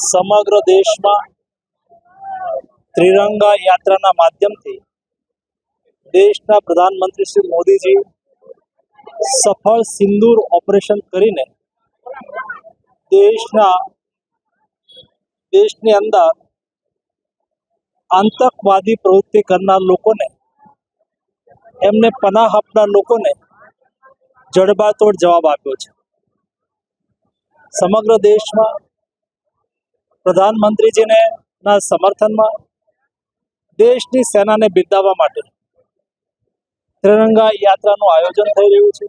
સમગ્ર દેશમાં ત્રિરંગા યાત્રાના માધ્યમથી દેશના પ્રધાનમંત્રી શ્રી મોદીજી સફળ સિંદૂર ઓપરેશન કરીને દેશના, દેશની અંદર આતંકવાદી પ્રવૃત્તિ કરનાર લોકોને, એમને પનાહ આપનાર લોકોને જડબાતોડ જવાબ આપ્યો છે. સમગ્ર દેશમાં પ્રધાનમંત્રીજીને ના સમર્થનમાં દેશની સેનાને બિરદાવવા માટે ત્રિરંગા યાત્રાનું આયોજન થઈ રહ્યું છે.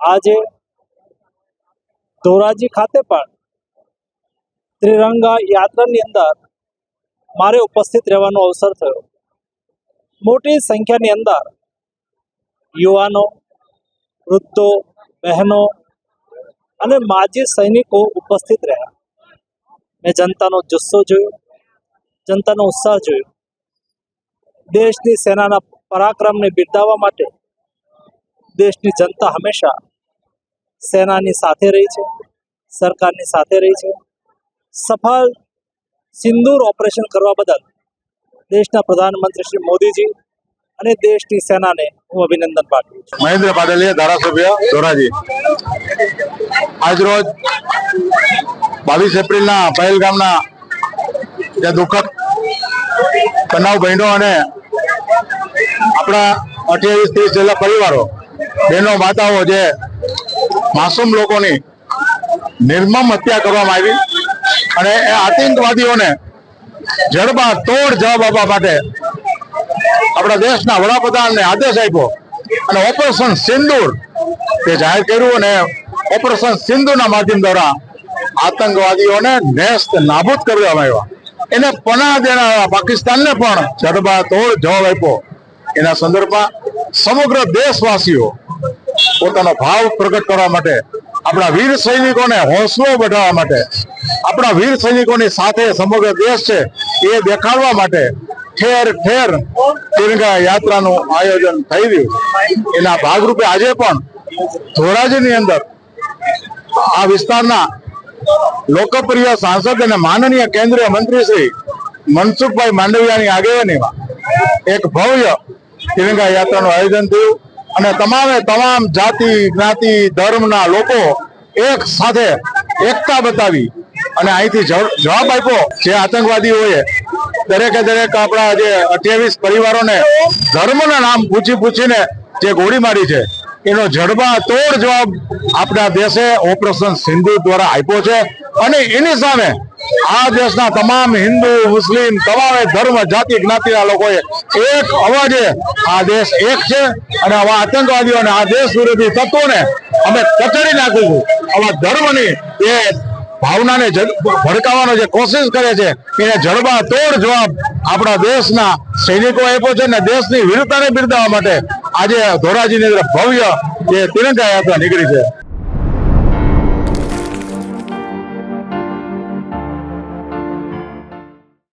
આજે ધોરાજી ખાતે પણ ત્રિરંગા યાત્રાની અંદર મારે ઉપસ્થિત રહેવાનો અવસર થયો. મોટી સંખ્યાની અંદર યુવાનો, વૃદ્ધો, બહેનો અને માજી સૈનિકો ઉપસ્થિત રહ્યા. મેં જનતાનો જુસ્સો જોયો, જનતાનો ઉત્સાહ જોયો. દેશની સેનાના પરાક્રમને બિરદાવવા માટે દેશની જનતા હંમેશા સેનાની સાથે રહી છે, સરકારની સાથે રહી છે. સફળ સિંદૂર ઓપરેશન કરવા બદલ દેશના પ્રધાનમંત્રી શ્રી મોદીજી અને દેશની સેનાને હું અભિનંદન પાઠવું છું. મહેન્દ્ર પાટલીય ધારાસભ્ય ધોરાજી. આજરોજ બાવીસ એપ્રિલના પહેલગામના જે દુઃખદ બનાવ બહેનો અને આપણા અઠ્યાવીસ ત્રીસ જેટલા પરિવારો, બહેનો, માતાઓ જે માસૂમ લોકોની નિર્મમ હત્યા કરવામાં આવી અને એ આતંકવાદીઓને જડબા તોડ જવાબ આપવા માટે આપણા દેશના વડાપ્રધાનને આદેશ આપ્યો અને ઓપરેશન સિંદૂર તે જાહેર કર્યું અને ઓપરેશન સિંધુના માધ્યમ દ્વારા આતંકવાદીઓને નેસ્ત નાબૂદ કરવામાં આવ્યા. એને પનાહ દેનારા પાકિસ્તાનને પણ જડબા તોડ જવાબ આપ્યો. એના સંદર્ભમાં સમગ્ર દેશવાસીઓ પોતાનો ભાવ પ્રગટ કરવા માટે, આપણા વીર સૈનિકોને હોંસલો વધારવા માટે, આપણા વીર સૈનિકોની સાથે સમગ્ર દેશ છે એ દેખાડવા માટે ઠેર ઠેર તિરંગા યાત્રાનું આયોજન થઈ રહ્યું એના ભાગરૂપે આજે પણ ધોરાજીની અંદર આ વિસ્તારના લોકપ્રિય સાંસદ અને માનનીય કેન્દ્રીય મંત્રી શ્રી મનસુખભાઈ માંડવિયાની આગેવાનીમાં એક ભવ્ય તિરંગા યાત્રાનું આયોજન થયું અને તમામે તમામ જાતિ, જ્ઞાતિ, ધર્મના લોકો એક સાથે એકતા બતાવી અને અહીંથી જવાબ આપ્યો જે આતંકવાદીઓએ દરેકે દરેક આપણા જે અઠ્યાવીસ પરિવારોને ધર્મના નામ પૂછી પૂછીને જે ગોળી મારી છે એનો જડબા તોડ જવાબ આપણા દેશે ઓપરેશન સિંધુ દ્વારા આપ્યો છે. અને એની સામે આ દેશના તમામ હિન્દુ, મુસ્લિમ, તમામે ધર્મ, જાતિ, જ્ઞાતિના લોકોએ એક અવાજે આ દેશ એક છે. અને આવા આતંકવાદીઓને આ દેશ વિરોધી તત્વોને અમે કચડી નાખીશું. આવા ધર્મની એ ભાવનાને ભડકાવવાનો જે કોશિશ કરે છે, એને જડબા તોડ જવાબ આપણા દેશના સૈનિકો આપ્યો છે અને દેશની વીરતાને બિરદાવવા માટે આજે ધોરાજીની અંદર ભવ્ય જે તિરંગા યાત્રા નીકળી છે.